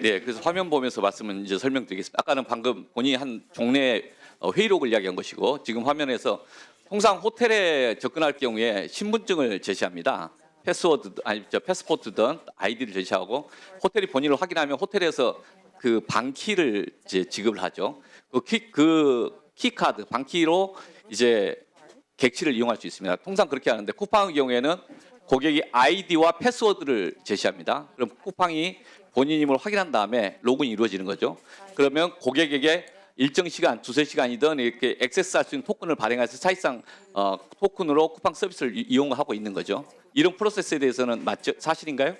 네, 그래서 화면 보면서 말씀은 이제 설명드리겠습니다. 아까는 방금 본인이 한 종래 어, 회의록을 이야기한 것이고 지금 화면에서 통상 호텔에 접근할 경우에 신분증을 제시합니다. 패스워드 아니 저 패스포트든 아이디를 제시하고 호텔이 본인을 확인하면 호텔에서 그 방키를 이제 지급을 하죠. 그 키 그 키카드 방키로 이제 객실을 이용할 수 있습니다. 통상 그렇게 하는데 쿠팡의 경우에는 고객이 아이디와 패스워드를 제시합니다. 그럼 쿠팡이 본인 임을 확인한 다음에 로그인이 이루어지는 거죠. 그러면 고객에게 일정 시간, 두세 시간이든 이렇게 액세스할 수 있는 토큰을 발행해서 사실상 어, 토큰으로 쿠팡 서비스를 이- 이용하고 있는 거죠. 이런 프로세스에 대해서는 맞죠? 사실인가요?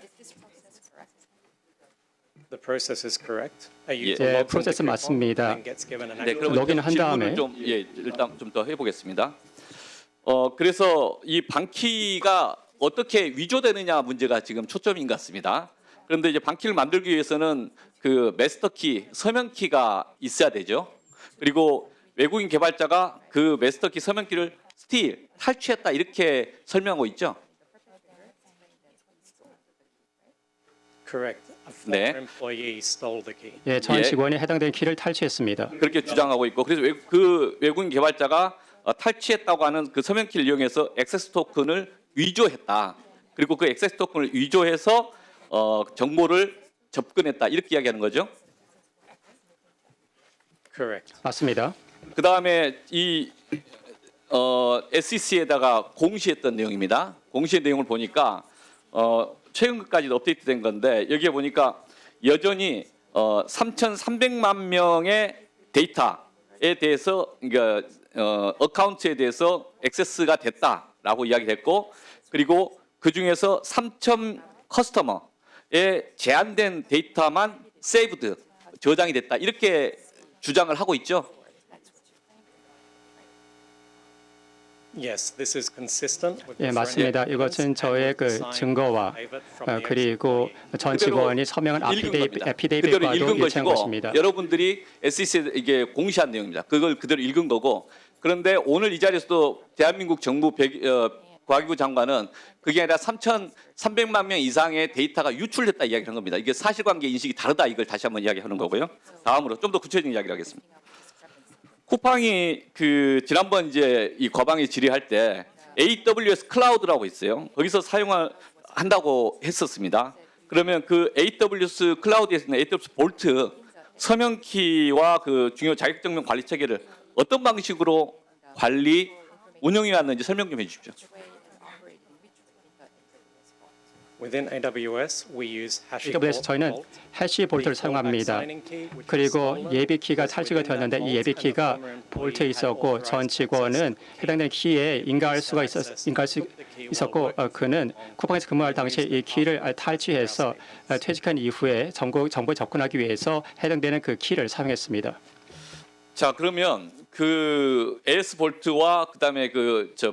The process is correct. 예. 예, 프로세스 맞습니다. 네, 그럼 로그인을 한 다음에 좀 예, 일단 좀 더 해보겠습니다. 어 그래서 이 방키가 어떻게 위조되느냐 문제가 지금 초점인 것 같습니다. 그런데 이제 방키를 만들기 위해서는 그 마스터 키 서명 키가 있어야 되죠. 그리고 외국인 개발자가 그 마스터 키 서명 키를 스틸 탈취했다 이렇게 설명하고 있죠. Correct. 네. 예, 전 예. 직원이 해당된 키를 탈취했습니다. 그렇게 주장하고 있고 그래서 외, 그 외국인 개발자가 어, 탈취했다고 하는 그 서명 키를 이용해서 액세스 토큰을 위조했다. 그리고 그 액세스 토큰을 위조해서 어, 정보를 접근했다 이렇게 이야기하는 거죠. Correct. 맞습니다. 그 다음에 이 어, SEC에다가 공시했던 내용입니다. 공시의 내용을 보니까 어, 최근까지도 업데이트된 건데 여기에 보니까 여전히 어, 3,300만 명의 데이터에 대해서 그러니까 어, 어카운트에 대해서 액세스가 됐다라고 이야기했고 그리고 그 중에서 3천 커스터머의 제한된 데이터만 세이브드 저장이 됐다 이렇게 주장을 하고 있죠. Yes, this is consistent with 예, 맞습니다. 이것은 저의 그 증거와 어, 그리고 전 직원이 서명한 읽은 일치한 것이고 것입니다. 여러분들이 SEC에 이게 공시한 내용입니다. 그걸 그대로 읽은 거고 그런데 오늘 이 자리에서도 대한민국 정부 백- 어, 과기부 장관은 그게 아니라 3,300만 명 이상의 데이터가 유출됐다 이야기하는 겁니다. 이게 사실관계 인식이 다르다 이걸 다시 한번 이야기하는 거고요. 다음으로 좀 더 구체적인 이야기를 하겠습니다. 쿠팡이 그 지난번 이제 이 거방에 질의할 때 AWS 클라우드라고 있어요. 거기서 사용을 한다고 했었습니다. 그러면 그 AWS 클라우드에서는 AWS 볼트 서명키와 그 중요 자격증명 관리 체계를 어떤 방식으로 관리 운영해 왔는지 설명 좀 해주십시오. Within AWS, we use AWS HashiCorp 저희는 해시 볼트를 사용합니다. 그리고 예비 키가 that 되었는데 이 예비 키가 볼트에 있었고 전 직원은. 해당된 키에 인가할 수가 있었 인가할 수 있었고 어, 그는 쿠팡에서 근무할 당시에 이 키를 아, 탈취해서 아, 퇴직한 이후에 정보 정보에 접근하기 위해서 해당되는 그 키를 사용했습니다. 자 그러면 그 AS 볼트와 그다음에 그 저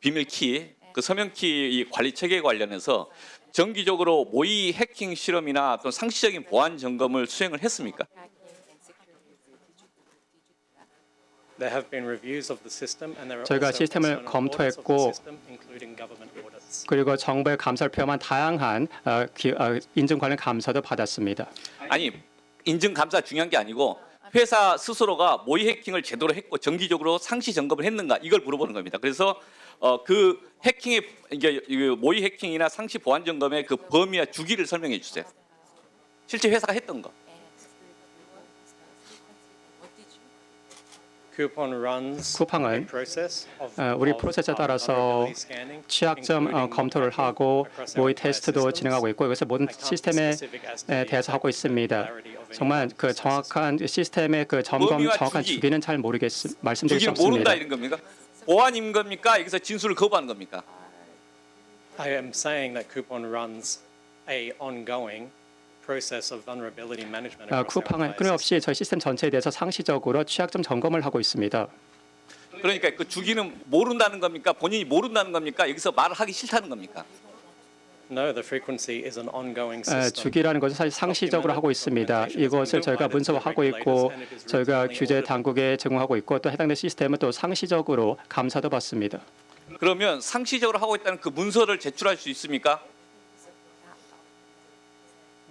비밀 키, 그 서명 키 관리 체계 관련해서 정기적으로 모의 해킹 실험이나 또는 상시적인 보안 점검을 수행을 했습니까? There have been reviews of the system and there are 저희가 also 시스템을 검토했고. 그리고 정부의 감사를 표명한 다양한 어, 기- 어, 인증 관련 감사도 받았습니다. 아니 인증 감사 중요한 게 아니고 회사 스스로가 모의 해킹을 제대로 했고 정기적으로 상시 점검을 했는가 이걸 물어보는 겁니다. 그래서 어, 그 해킹의 이게 이 모의 해킹이나 상시 보안 점검의 그 범위와 주기를 설명해 주세요. 실제 회사가 했던 거. Coupon runs 쿠팡은, a process of, 어, 우리 of, 프로세스에 uh, 따라서 취약점 어, 검토를 하고 모의 테스트도. 진행하고 있고 이것을 모든 시스템에 specific as to 에 the 대해서 하고 있습니다. 정말 그. 정확한 시스템의 그 점검 정확한 주기. 주기는 잘 모르겠 말씀드릴 수 주기를 모른다 없습니다. 이런 겁니까? 보안인 겁니까? 여기서 진술을 거부하는 겁니까? I am saying that Coupon runs a ongoing process of vulnerability management 아, across our 쿠팡은 entire 끊임없이 저희 시스템 전체에 대해서 상시적으로 취약점 점검을 하고 있습니다. 그러니까 그 주기는 모른다는 겁니까? 본인이 모른다는 겁니까? 여기서 말을 하기 싫다는 겁니까? No, the frequency is an ongoing 에, system. 주기라는 것은 사실 상시적으로 하고 있습니다. 이것을 저희가 문서화하고 있고 저희가 규제 당국에 제공하고 있고 또 해당된 시스템은 또 상시적으로 감사도 받습니다. 그러면 상시적으로 하고 있다는 그 문서를 제출할 수 있습니까?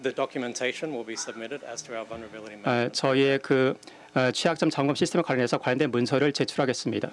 The documentation will be submitted as to our vulnerability 어, management. 저희의 그 어, 취약점 점검 시스템에 관련해서 관련된 문서를 제출하겠습니다.